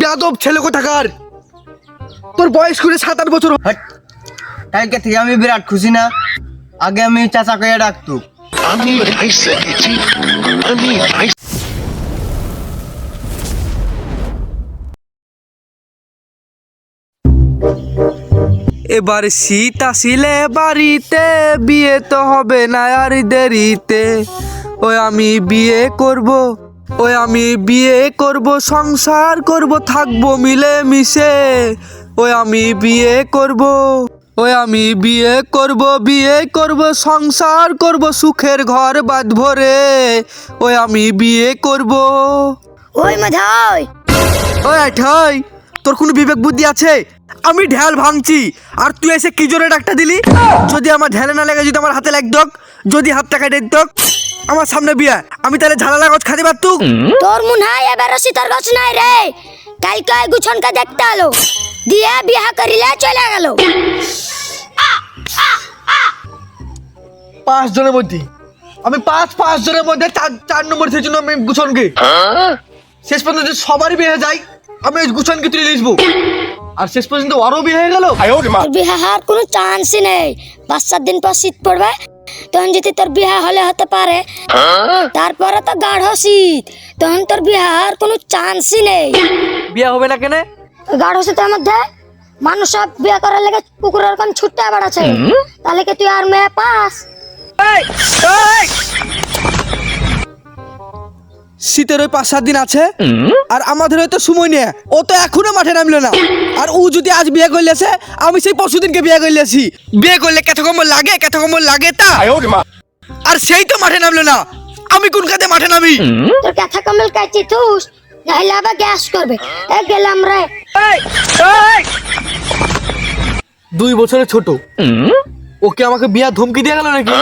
বেয়াদব ছেলে কোথাকার? তোর বয়স করে সাত আট বছর কালকে থেকে আমি বিরাট খুশি না। আগে আমি চাচা কয়ে ডাকতো। আমি আমি এবার শীত আসিলে বাড়িতে বিয়ে তো হবে না আর দেরিতে। ওই আমি বিয়ে করব। ওই আমি বিয়ে করব সংসার করব থাকব মিলে মিশে ওই আমি বিয়ে করব ওই আমি বিয়ে করব বিয়ে করব সংসার করব সুখের ঘর বাঁধবো রে ওই আমি বিয়ে করব। ওই মাঝাই ওই আঠাই তোর কোনো বিবেক বুদ্ধি আছে? আমি ঢ্যাল ভাঙছি আর তুই এসে কি জোরে ডাকটা দিলি? যদি আমার ঢ্যালে না লাগে যদি আমার হাতে লাগতো যদি হাতটা কেটে দিত আমার সামনে বিয়া। আমি তাহলে ঝালা লাগজ খাতে পারতুক তোর মনে হয় এবার সীতার গাছ নাই রে? কালকে ওই গুছনকে দেখতে আলো। দিয়ে বিয়া করিলে চলে গেল। পাঁচ জনের মধ্যে। আমি পাঁচ পাঁচ জনের মধ্যে চার চার নম্বর জন্য আমি গুছনকে। শেষ পর্যন্ত যদি সবারই বিয়ে হয়ে যায় আমি ওই গুছনকে তুলে লিখব। আর শেষ পর্যন্ত আরও বিয়ে হয়ে গেল? বিয়া হওয়ার কোনো চান্সই নেই। পাঁচ সাত দিন পর শীত পড়বে। তখন যদি তোর বিয়া হলে হতে পারে তারপরে তো গাঢ় শীত। তখন তোর বিয়া হওয়ার কোনো চান্সই নেই। বিয়া হবে না কেন? গাঢ় শীতের মধ্যে মানুষ সব বিয়া করার লেগে কুকুরের কোন ছুটতে বেড়াচ্ছে। তাহলে কি তুই আর মেয়ে পাস? শীতের ওই পাঁচ সাত দিন আছে আর আমাদের হয়তো সময় নেই। ও তো এখনও মাঠে নামলো না। আর ও যদি আজ বিয়ে করলেছে আমি সেই পরশু দিনকে বিয়ে করলেছি বিয়ে করলে কত কম্বল লাগে কত কম্বল লাগে তা আর সেই তো মাঠে নামলো না। আমি কোন কাজে মাঠে নামি? তোর কথা কমল কাটি তুস নাহলে আবার গ্যাস করবে। এ গেলাম রে। দুই বছরের ছোট। ওকে আমাকে বিয়া ধমকি দিয়ে গেল নাকি?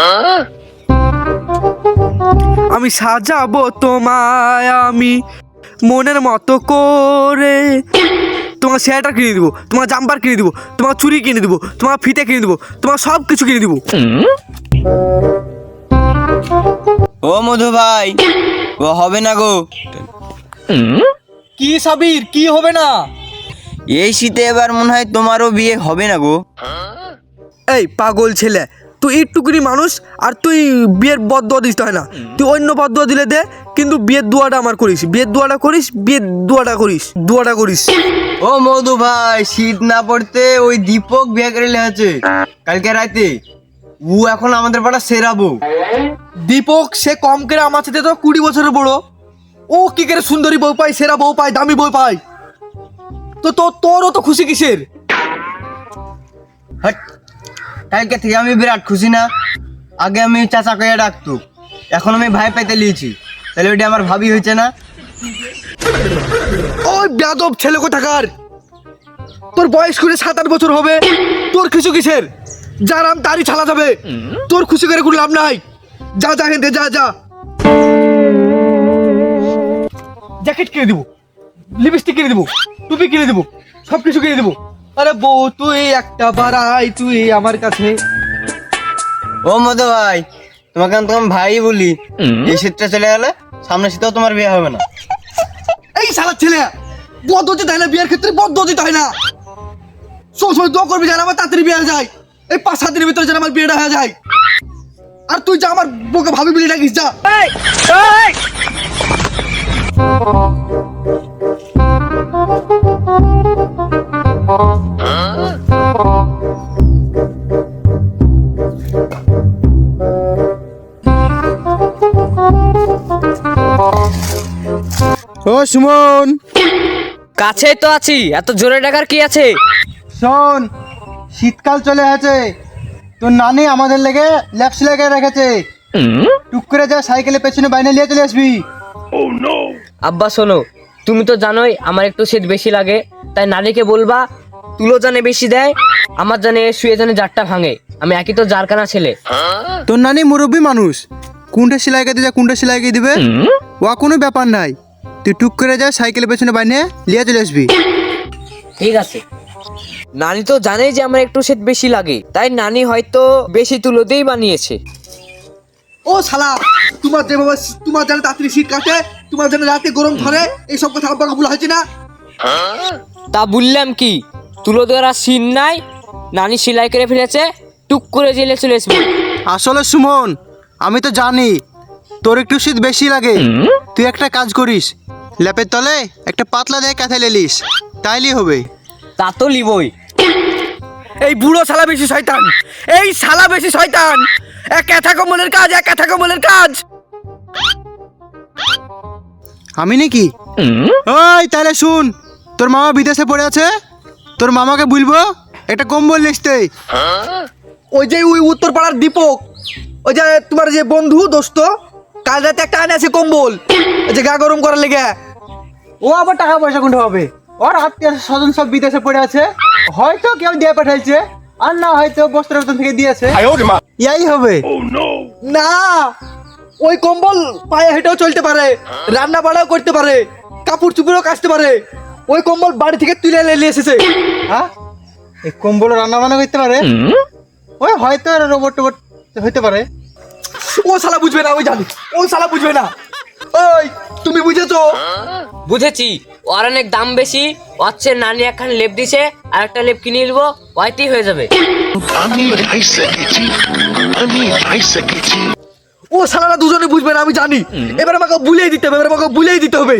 আমি সাজাবো তোমায় আমি মনের মতো করে। তোমার সোয়েটার কিনে দিব তোমার জাম্পার কিনে দিব তোমার চুরি কিনে দিব তোমার ফিতে কিনে দিব তোমার সব কিছু কিনে দিব। ও মধু ভাই ও হবে না গো। কি সাবির কি হবে না? এই শীতে এবার মনে হয় তোমারও বিয়ে হবে না গো। এই পাগল ছেলে তুই একটুকুনি মানুষ আর তুই বিয়ের বদ দোয়া দিস হয় না। তুই অন্য বদ দোয়া দিলে দে কিন্তু বিয়ের দুয়াটা আমার করিস। বিয়ের দুয়াটা করিস বিয়ের দুয়াটা করিস দুয়াটা করিস। ও মধু ভাই শীত না পড়তে ওই দীপক বিয়ে করে আছে। কালকে রাতে। ও এখন আমাদের পাড়া সেরা বউ। দীপক সে কম করে আমার সাথে তো কুড়ি বছরের বড়। ও কি করে সুন্দরী বউ পায় সেরা বউ পায় দামি বউ পায়। তো তো তোরও তো খুশি কিসের? হট। কালকে থেকে আমি বিরাট খুশি না। আগে আমি চাচা কয়ে ডাকতো। এখন আমি ভাই পাইতে লিয়েছি। তাহলে ওইটা আমার ভাবি হয়েছে না। ওই বেয়াদব ছেলে কোথাকার? তোর বয়স করে সাত আট বছর হবে। তোর কিছু কিসের? যার আম তারই ছালা যাবে। তোর খুশি করে কোনো লাভ নাই। যা যা হেঁটে, যা যা। জ্যাকেট কিনে দিব। লিপস্টিক কিনে দিব। টুপি কিনে দিব। সব কিছু কিনে দিব। আরে বউ তুই একটা বাড়াই তুই আমার কাছে। ও মধু ভাই তোমাকে আমি তোমার ভাই বলি। এই শীতটা চলে গেলে সামনে শীতেও তোমার বিয়ে হবে না। এই শালা ছেলে বদ্ধ দিতে হয় না বিয়ের ক্ষেত্রে বদ্ধ দিতে হয় না। সবসময় দোয়া করবি যেন আমার তাড়াতাড়ি বিয়ে যায়। এই পাঁচ সাত দিনের ভিতরে যেন আমার বিয়েটা হয়ে যায়। আর তুই যা আমার বউকে ভাবি বলি ডাকিস যা। ও সুমন। কাছে তো আছি এত জোরে ডাকার কি আছে? শোন শীতকাল চলে আছে তোর নানি আমাদের লেগে ল্যাপস লেগে রেখেছে। টুক করে যা সাইকেলের পেছনে বাইনে নিয়ে চলে আসবি। আব্বা শোনো তুমি তো জানোই আমার একটু শীত বেশি লাগে। তাই নারীকে বলবা তুলো জানে বেশি দেয় আমার জানে শুয়ে জানে জারটা ভাঙে। আমি একই তো জারকানা ছেলে। তোর নানি মুরব্বী মানুষ। কোনটা সেলাই কেটে যা কোনটা সেলাই কে দিবে। ও কোনো ব্যাপার নাই। তুই টুক করে যা সাইকেলের পেছনে বাইনে নিয়ে চলে আসবি। ঠিক আছে। নানি তো জানেই যে আমার একটু শীত বেশি লাগে তাই নানি হয়তো বেশি তুলোতেই বানিয়েছে। ও শালা তোমার যে বাবা তোমার যেন তাড়াতাড়ি শীত কাটে তোমার যেন রাতে গরম ধরে এইসব কথা আব্বাকে বলা হয়েছে না? তা বললাম কি তুলো দেওয়ার সিন নাই নানি সেলাই করে ফেলেছে টুক করে জেলে চলে আসবি। আসলে সুমন আমি তো জানি তোর একটু শীত বেশি লাগে। তুই একটা কাজ করিস ল্যাপের তলে একটা পাতলা দিয়ে কাঁথা লেলিস। তাইলেই হবে। তা তো লিবই। এই বুড়ো শালা বেশি শয়তান। এই শালা বেশি শয়তান। এক ক্যাথা কম্বলের কাজ এক ক্যাথা কম্বলের কাজ। আমি নাকি? ওই তাহলে শুন। তোর মামা বিদেশে পড়ে আছে? তোর মামাকে বলব একটা কম্বল লিখতে ওই যে ওই উত্তর পাড়ার দীপক ওই যে তোমার যে বন্ধু দোস্ত কাল রাতে একটা আনে আছে কম্বল। ওই যে গা গরম করার লেগে। ও আবার টাকা পয়সা কোনটা হবে। ওর আত্মীয় স্বজন সব বিদেশে পড়ে আছে। হয়তো কেউ দিয়ে পাঠাইছে আর না হয়তো বস্ত্র বেতন থেকে দিয়েছে। ইয়াই হবে। না ওই কম্বল পায়ে হেঁটেও চলতে পারে রান্না বাড়াও করতে পারে কাপড় চুপড়েও কাচতে পারে ওই কম্বল বাড়ি থেকে তুলে নিয়ে এসেছে। হ্যাঁ? এই কম্বল রান্না বান্না করতে পারে? ওই হয়তো রোবট টোবট হইতে পারে। ও শালা বুঝবে না ওই জানি। ও শালা বুঝবে না। ওই তুমি বুঝেছ? বুঝেছি। ওর অনেক দাম বেশি হচ্ছে নানি একখান লেপ দিছে আর একটা লেপ কিনে নিবো ওইতেই হয়ে যাবে। আমি ভাই সকেছি আমি ভাই সকেছি ও শালারা দুজনে বুঝবে না আমি জানি। এবার আমাকে বুলিয়ে দিতে হবে এবার আমাকে বুলিয়ে দিতে হবে।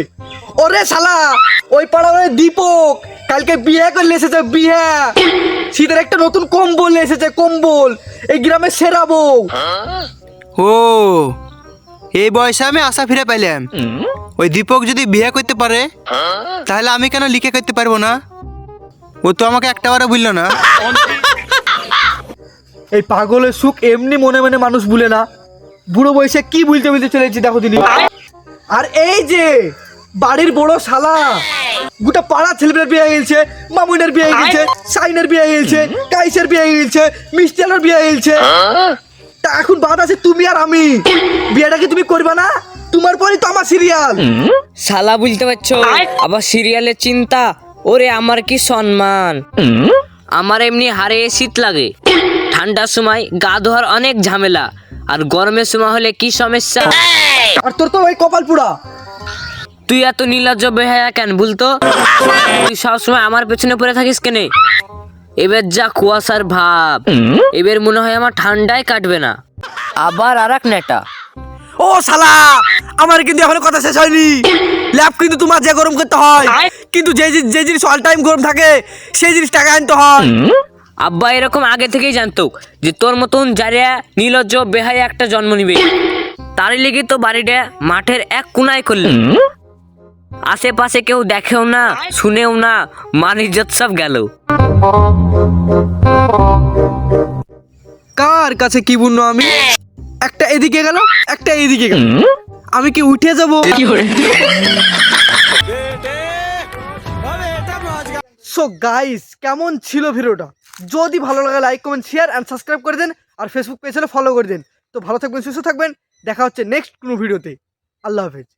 ওরে শালা ওই পাড়া ওই দীপক কালকে বিয়ে করলে এসেছে বিয়ে। শীতের একটা নতুন কম্বল নিয়ে এসেছে কম্বল। এই গ্রামে সেরা বউ। ও এই বয়সে আমি আশা ফিরে পাইলাম। ওই দীপক যদি বিয়ে করতে পারে, তাহলে আমি কেন লিখে করতে পারব না? ও তো আমাকে একটা বারও বলল না। এই পাগলের সুখ এমনি মনে মনে মানুষ ভুলে না। বুড়ো বয়সে কি ভুলতে ভুলতে চলেছি, দেখো দিনি আর এই যে, বাড়ির বড় শালা, গোটা পাড়া ছেলেমেয়ের বিয়ে গেছে, মামুনের বিয়ে গেছে, সাইনের বিয়ে গেছে কাইসের বিয়ে গেছে মিষ্টিয়ালের বিয়ে গেছে। তা এখন বাদ আছে তুমি আর আমি। বিয়েটা কি তুমি করবে না? তোমার পরই তো আমার সিরিয়াল শালা বুঝতে পারছ? আবার সিরিয়ালের চিন্তা। ওরে আমার কি সম্মান? আমার এমনি হারে শীত লাগে। ঠান্ডার সময় গা ধোয়ার অনেক ঝামেলা। আর গরমের সময় হলে কি সমস্যা? আর তোর তো ওই কপাল পুরা। তুই এত নীলজ্জ বেহায়া কেন বলতো? তুই সবসময় আমার পেছনে পড়ে থাকিস কেনে? এবার যা কুয়াশার ভাব। এবার মনে হয় আমার ঠান্ডায় কাটবে না। আবার আর এক নেটা। ও শালা আমার কিন্তু এখনও কথা শেষ হয়নি। ল্যাব কিন্তু তোমার যে গরম করতে হয় কিন্তু যে যে জিনিস অল টাইম গরম থাকে সেই জিনিস টাকা আনতে হয়। আব্বা এরকম আগে থেকেই জানতো যে তোর মতন যারা নীলজ্জ বেহায়া একটা জন্ম নিবে। তারই লেগে তো বাড়িটা মাঠের এক কোনায় করল। আশেপাশে কেউ দেখেও না শুনেও না মান ইজ্জত সব গেল। কার কাছে কি বুঝলো আমি? একটা এদিকে গেল একটা এদিকে গেল। আমি কি উঠে যাব? সো গাইস কেমন ছিল ভিডিওটা? যদি ভালো লাগে like comment share and subscribe করে দেন। আর ফেসবুক পেজে ফলো করে দেন। তো ভালো থাকবেন সুস্থ থাকবেন। দেখা হচ্ছে নেক্সট কোনো ভিডিওতে আল্লাহ হাফেজ।